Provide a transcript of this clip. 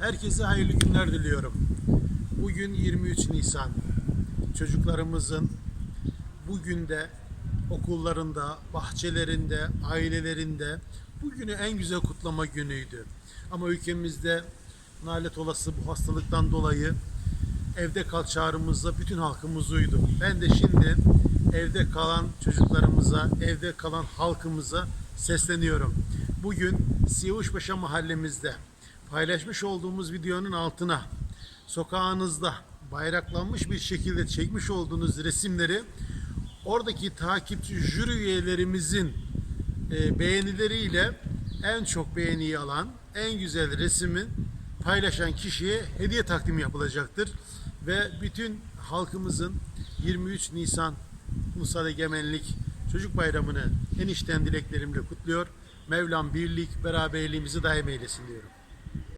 Herkese hayırlı günler diliyorum. Bugün 23 Nisan. Çocuklarımızın bugün de okullarında, bahçelerinde, ailelerinde bugünü en güzel kutlama günüydü. Ama ülkemizde nalet olası bu hastalıktan dolayı evde kal çağrımızda bütün halkımız uydu. Ben de şimdi evde kalan çocuklarımıza, evde kalan halkımıza sesleniyorum. Bugün Siyavuşpaşa mahallemizde paylaşmış olduğumuz videonun altına sokağınızda bayraklanmış bir şekilde çekmiş olduğunuz resimleri oradaki takipçi jüri üyelerimizin e, beğenileriyle en çok beğeniyi alan en güzel resmi paylaşan kişiye hediye takdimi yapılacaktır. Ve bütün halkımızın 23 Nisan Ulusal Egemenlik Çocuk Bayramı'nı en içten dileklerimle kutluyor. Mevlam birlik, beraberliğimizi daim eylesin diyorum.